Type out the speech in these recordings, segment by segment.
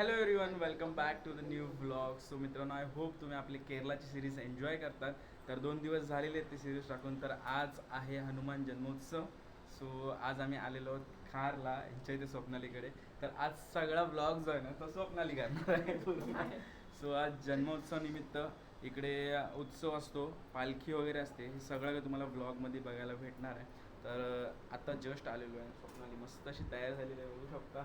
Hello everyone welcome back to the new blog so मित्रांनो I hope तुम्ही आपली केरलाची series enjoy करतात. तर दोन दिवस झालेले आहेत ती सिरीज टाकून तर आज आहे हनुमान जन्मोत्सव. सो आज आम्ही आलेलो आहोत खारला ह्यांच्या इथे स्वप्नालीकडे. तर आज सगळा ब्लॉग जो आहे ना तो स्वप्नाली करणार आहे. सो आज जन्मोत्सव निमित्त इकडे उत्सव असतो पालखी वगैरे असते हे सगळं काही तुम्हाला ब्लॉगमध्ये बघायला भेटणार आहे. तर आता जस्ट आलेलो आहे स्वप्नाली मस्त अशी तयार झालेली आहे बघू शकता.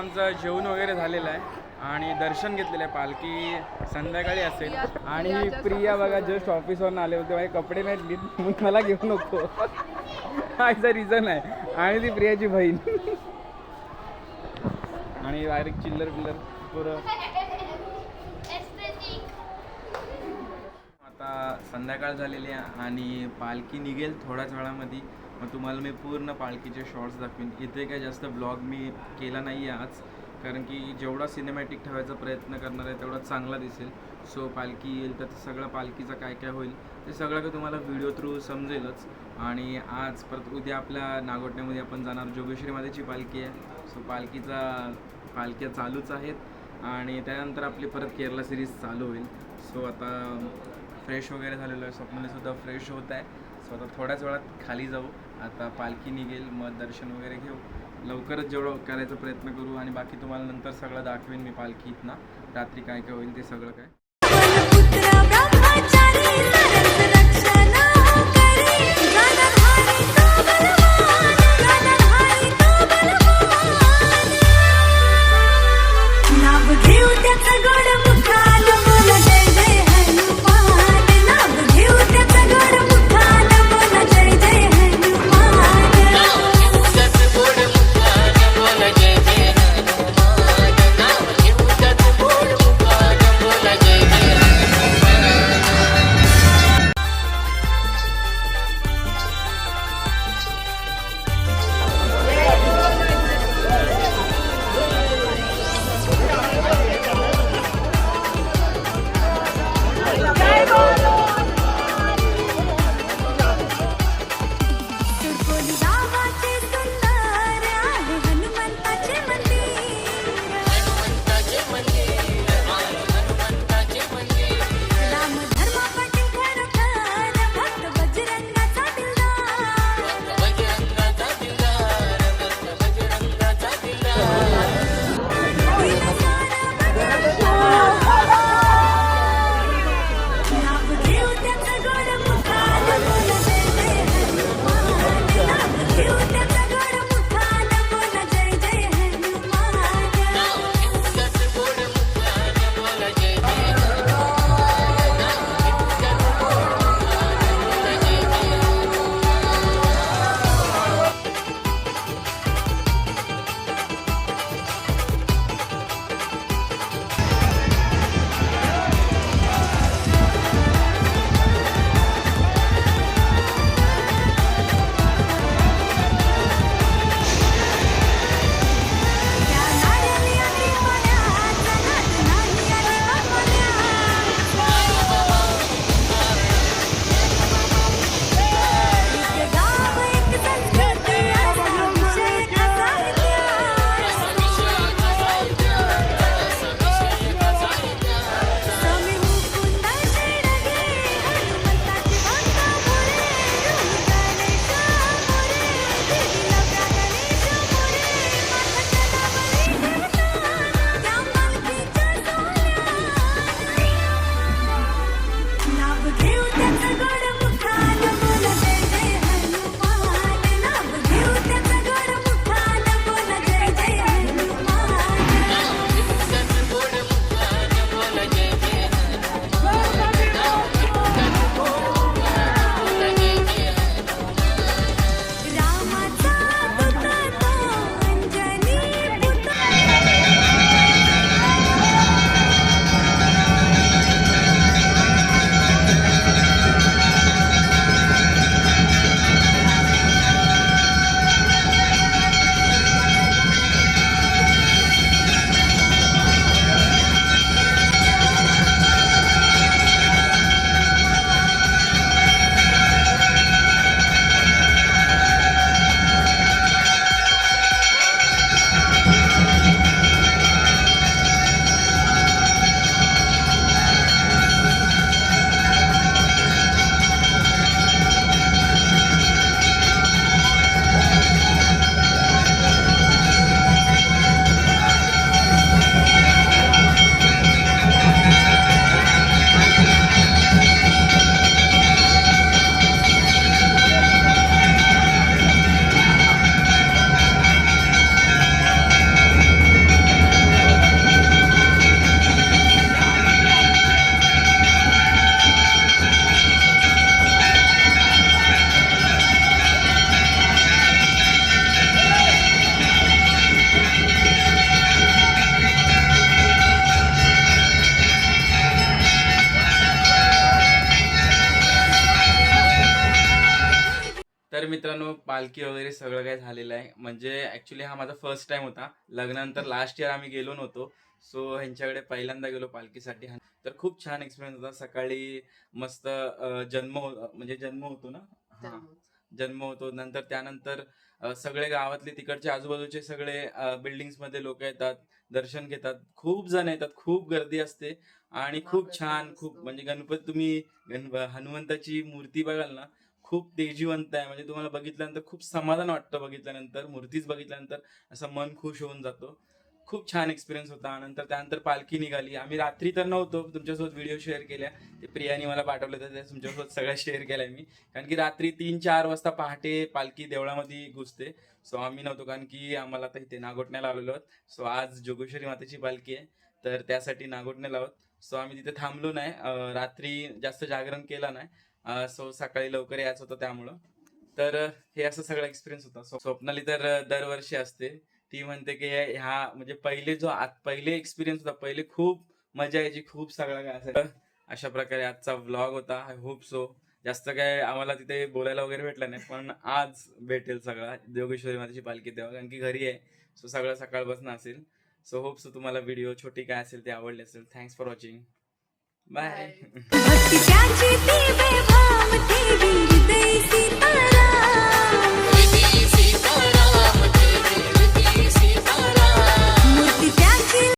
आमचं जेवण वगैरे झालेलं आहे आणि दर्शन घेतलेलं आहे पालखी संध्याकाळी असेल. आणि प्रिया बघा जस्ट ऑफिसवरून आले होते. माझे कपडे नाहीत लिहित मग मला घेऊ नको. हायचा रिझन आहे आणि ती प्रियाची बहीण. आणि डायरेक्ट चिल्लर पिल्लर पुरं. आता संध्याकाळ झालेली आहे आणि पालखी निघेल थोड्याच वेळामध्ये. मग तुम्हाला मी पूर्ण पालखीचे शॉर्ट्स दाखवीन. इथे काय जास्त ब्लॉग मी केला नाही आहे आज कारण की जेवढा सिनेमॅटिक ठेवायचा प्रयत्न करणार आहे तेवढा चांगला दिसेल. सो पालखी येईल तर ते सगळं पालखीचं काय काय होईल ते सगळं काही तुम्हाला व्हिडिओ थ्रू समजेलच. आणि आज परत उद्या आपल्या नागोटण्यामध्ये आपण जाणार जोगेश्वरी मातेची पालखी आहे. सो पालखीचा पालख्या चालूच आहेत. आणि त्यानंतर आपली परत केरला सिरीज चालू होईल. सो आता फ्रेश वगैरे झालेलो आहे. स्वप्नालीसुद्धा फ्रेश होत आहे. सो आता थोड्याच वेळात खाली जाऊ. आता पालखी निघेल मग दर्शन वगैरे घेऊ. लवकरच जेवढं करायचा प्रयत्न करू आणि बाकी तुम्हाला नंतर सगळं दाखवेन मी पालखीतनं रात्री काय काय होईल ते सगळं काय. मित्रांनो पालखी वगैरे सगळं काय झालेलं आहे. म्हणजे ऍक्च्युली हा माझा फर्स्ट टाइम होता. लग्नानंतर लास्ट इयर आम्ही गेलो नव्हतो. सो ह्यांच्याकडे पहिल्यांदा गेलो पालखीसाठी. तर खूप छान एक्सपिरियन्स होता. सकाळी मस्त जन्म हो- म्हणजे जन्म होतो ना? हा. जन्म होतो. नंतर त्यानंतर सगळे गावातले तिकडचे आजूबाजूचे सगळे बिल्डिंगमध्ये लोक येतात दर्शन घेतात. खूप जण येतात. खूप गर्दी असते. आणि खूप छान खूप. म्हणजे गणपती तुम्ही हनुमंताची मूर्ती बघाल ना खूप तेजीवंत आहे. म्हणजे तुम्हाला बघितल्यानंतर खूप समाधान वाटतं बघितल्यानंतर मूर्तीच बघितल्यानंतर असं मन खुश होऊन जातो. खूप छान एक्सपिरियन्स होता. नंतर त्यानंतर पालखी निघाली. आम्ही रात्री तर नव्हतो तुमच्यासोबत व्हिडिओ शेअर केल्या. ते प्रियाने मला पाठवलं तर त्या तुमच्यासोबत सगळ्या शेअर केल्या मी. कारण की रात्री तीन चार वाजता पहाटे पालखी देवळामध्ये घुसते. सो आम्ही नव्हतो कारण की आम्हाला आता इथे नागोटण्याला आलेलो आहोत. सो आज जोगेश्वरी मातेची पालखी आहे. तर त्यासाठी नागोटण्याला आहोत. सो आम्ही तिथे थांबलो नाही. रात्री जास्त जागरण केला नाही. सो सकाळी लवकर यायचं होतं त्यामुळं. तर हे असं सगळं एक्सपिरियन्स होता. स्वप्नाली तर दरवर्षी असते. ती म्हणते की ह्या म्हणजे पहिले जो पहिले एक्सपिरियन्स होता पहिले खूप मजा यायची खूप सगळं काय असायचं अशा प्रकारे आजचा व्लॉग होता. आय होप सो जास्त काय आम्हाला तिथे बोलायला वगैरे भेटलं नाही पण आज भेटेल सगळा जोगेश्वरी मातेची पालखी तेव्हा कारण की घरी आहे. सो सगळं सकाळपासून असेल. सो होप सो तुम्हाला व्हिडिओ छोटी काय असेल ते आवडली असेल. Thanks for watching bye.